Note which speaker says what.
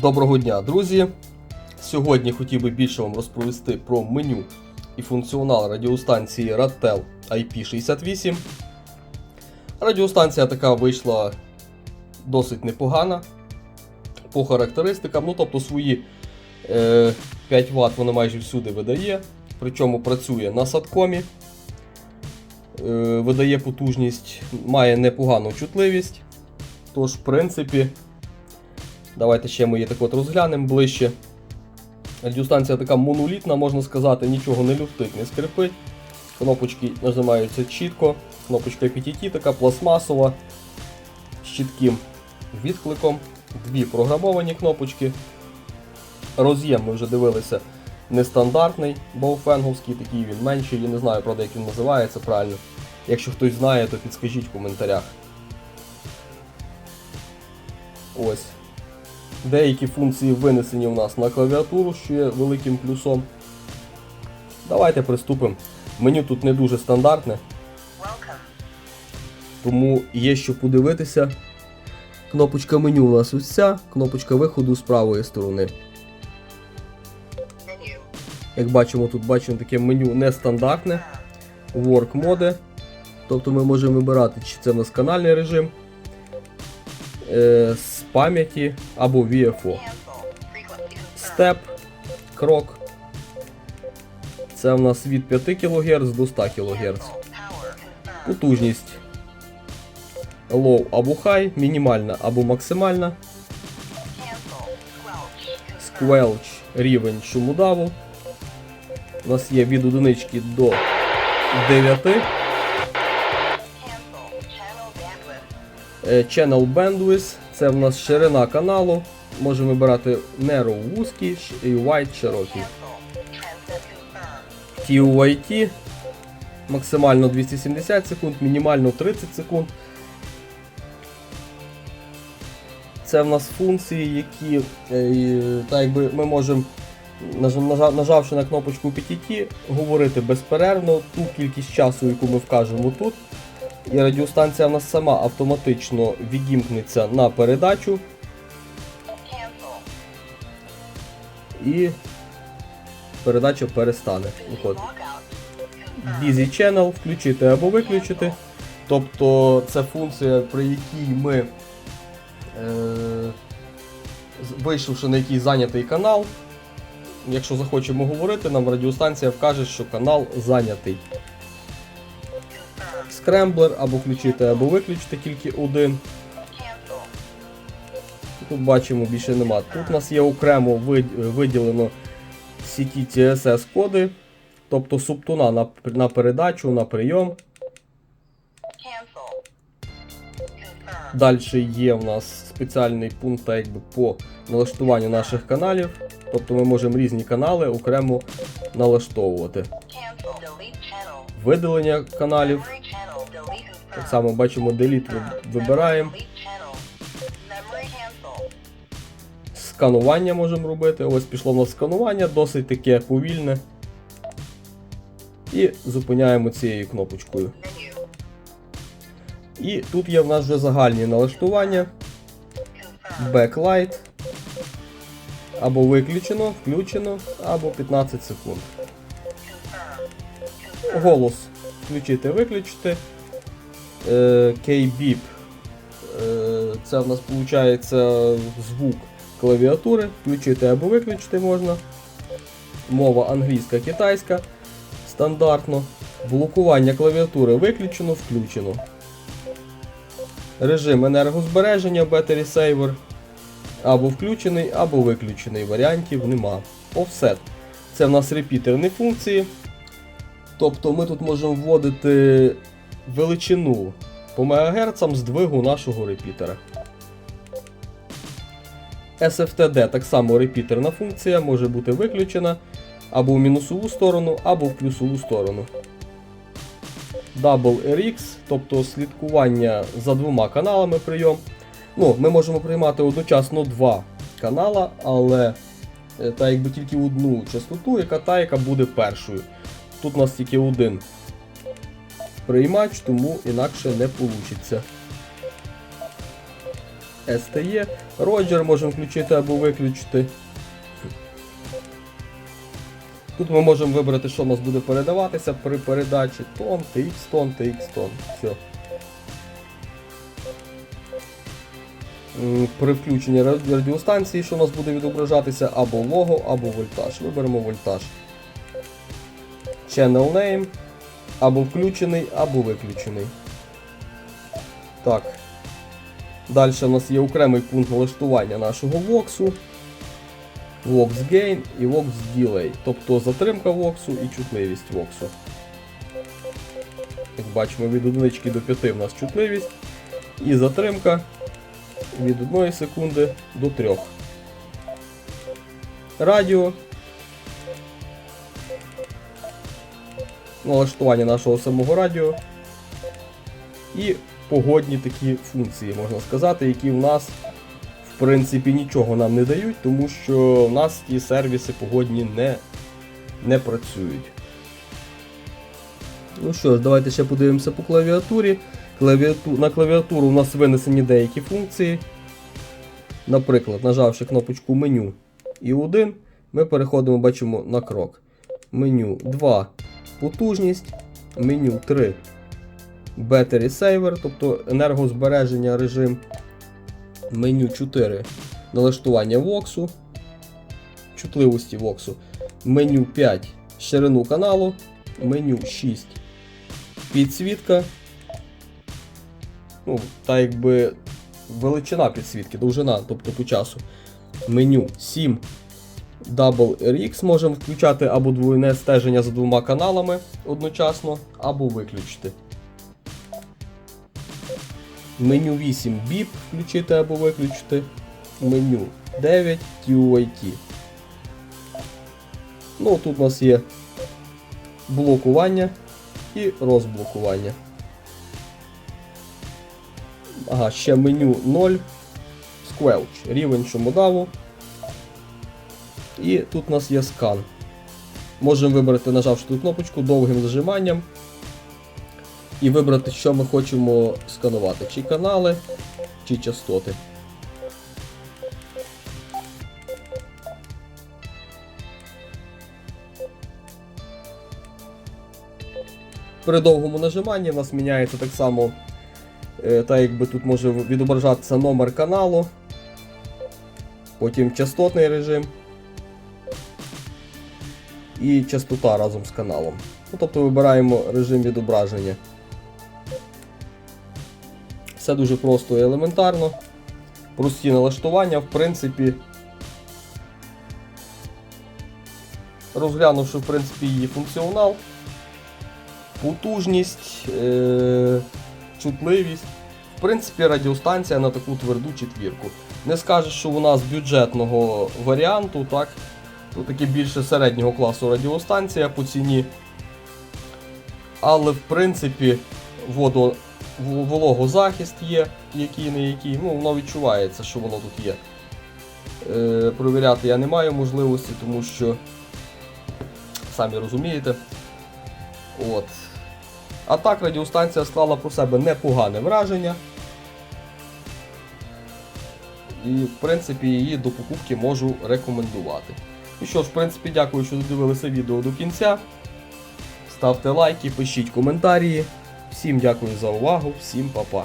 Speaker 1: Доброго дня, друзі! Сьогодні хотів би більше вам розповісти про меню і функціонал радіостанції Radtel IP68. Радіостанція така вийшла досить непогана по характеристикам. Ну, тобто свої е, 5 Вт вона майже всюди видає, причому працює на садкомі, е, видає потужність, має непогану чутливість. Тож, в принципі, Давайте ще ми її так от розглянемо ближче. Радіостанція така монолітна, можна сказати, нічого не люфтить, не скрипить. Кнопочки нажимаються чітко. Кнопочка PTT така пластмасова з чітким відкликом. Дві програмовані кнопочки. Роз'єм ми вже дивилися нестандартний, боуфенговський, такий він менший, я не знаю, правда, як він називається правильно. Якщо хтось знає, то підскажіть в коментарях. Ось. Деякі функції винесені у нас на клавіатуру, що є великим плюсом. Давайте приступимо. Меню тут не дуже стандартне, тому є що подивитися. Кнопочка меню у нас ось ця, кнопочка виходу з правої сторони. Як бачимо, тут бачимо таке меню нестандартне. Work моди. Тобто ми можемо вибирати, чи це в нас канальний режим е, з пам'яті або VFO. Степ, крок. Це в нас від 5 кГц до 100 кГц. Потужність low або high, мінімальна або максимальна.
Speaker 2: Squelch.
Speaker 1: рівень шумодаву. У нас є від одинички до 9.
Speaker 2: Channel Bandwidth
Speaker 1: це в нас ширина каналу. Можемо вибирати narrow вузький і wide широкий. TUIT максимально 270 секунд, мінімально 30 секунд. Це в нас функції, які е, так якби ми можемо, нажавши на кнопочку PTT, говорити безперервно ту кількість часу, яку ми вкажемо тут. І радіостанція в нас сама автоматично відімкнеться на передачу і передача перестане виходити. Channel включити або виключити. Тобто це функція, при якій ми, е, вийшовши на якийсь зайнятий канал, якщо захочемо говорити, нам радіостанція вкаже, що канал зайнятий. Скремблер або включити, або виключити тільки один. Тут бачимо більше нема. Тут у нас є окремо вид- виділено сіті CSS коди, тобто субтуна на, на передачу, на прийом. Далі є в нас спеціальний пункт якби, по налаштуванню наших каналів. Тобто ми можемо різні канали окремо налаштовувати. Видалення каналів. Так само бачимо Delete вибираємо. Сканування можемо робити. Ось пішло в нас сканування, досить таке повільне. І зупиняємо цією кнопочкою. І тут є в нас вже загальні налаштування. Backlight. Або виключено, включено, або 15 секунд. Голос включити, виключити. Е, K-Beep. Е, це в нас виходить звук клавіатури. Включити або виключити можна. Мова англійська, китайська. Стандартно. Блокування клавіатури виключено, включено. Режим енергозбереження Battery Saver. Або включений, або виключений. Варіантів нема. Offset. Це в нас репітерні функції. Тобто ми тут можемо вводити величину по МГц здвигу нашого репітера. SFTD так само репітерна функція може бути виключена або в мінусову сторону, або в плюсову сторону. Double тобто слідкування за двома каналами прийом. Ну, Ми можемо приймати одночасно два канала, але е, та якби тільки одну частоту, яка та, яка буде першою. Тут у нас тільки один приймач, тому інакше не вийде. STE. Роджер можемо включити або виключити. Тут ми можемо вибрати, що у нас буде передаватися при передачі. Тон, TX тон, TX тон. Все. При включенні радіостанції, що у нас буде відображатися, або лого, або вольтаж. Виберемо вольтаж. Channel name, або включений, або виключений. Так. Далі у нас є окремий пункт налаштування нашого воксу. Vox Gain і Vox Delay, тобто затримка воксу і чутливість воксу. Як бачимо, від 1 до 5 у нас чутливість і затримка від 1 секунди до 3. Радіо. Налаштування нашого самого радіо. І погодні такі функції, можна сказати, які в нас в принципі нічого нам не дають, тому що в нас ті сервіси погодні не, не працюють. Ну що ж, давайте ще подивимося по клавіатурі. Клавіату... На клавіатуру у нас винесені деякі функції. Наприклад, нажавши кнопочку меню і 1, ми переходимо, бачимо на крок. Меню 2 потужність, меню 3 Battery Saver, тобто енергозбереження режим. Меню 4 налаштування воксу, чутливості воксу. Меню 5 ширину каналу, меню 6 підсвітка. Ну, та якби величина підсвітки, довжина, тобто по часу. Меню 7 Double можемо включати або двойне стеження за двома каналами одночасно, або виключити. Меню 8 BIP включити або виключити. Меню 9 TUIT. Ну, тут у нас є блокування і розблокування. Ага, ще меню 0. Squelch. Рівень шумодаву. І тут у нас є скан. Можемо вибрати, нажавши ту кнопочку довгим зажиманням. І вибрати, що ми хочемо сканувати, чи канали, чи частоти. При довгому нажиманні в нас міняється так само, е, так якби тут може відображатися номер каналу, потім частотний режим і частота разом з каналом. Ну, тобто вибираємо режим відображення. Все дуже просто і елементарно. Прості налаштування, в принципі. Розглянувши в принципі її функціонал, потужність, е- чутливість. В принципі, радіостанція на таку тверду четвірку. Не скажеш, що вона з бюджетного варіанту, так? То таки більше середнього класу радіостанція по ціні. Але в принципі водо, вологозахист є, який не який. Ну, воно відчувається, що воно тут є. Е, провіряти я не маю можливості, тому що самі розумієте. От. А так радіостанція склала про себе непогане враження. І, в принципі, її до покупки можу рекомендувати. І що ж, в принципі, дякую, що додивилися відео до кінця. Ставте лайки, пишіть коментарі. Всім дякую за увагу, всім па-па.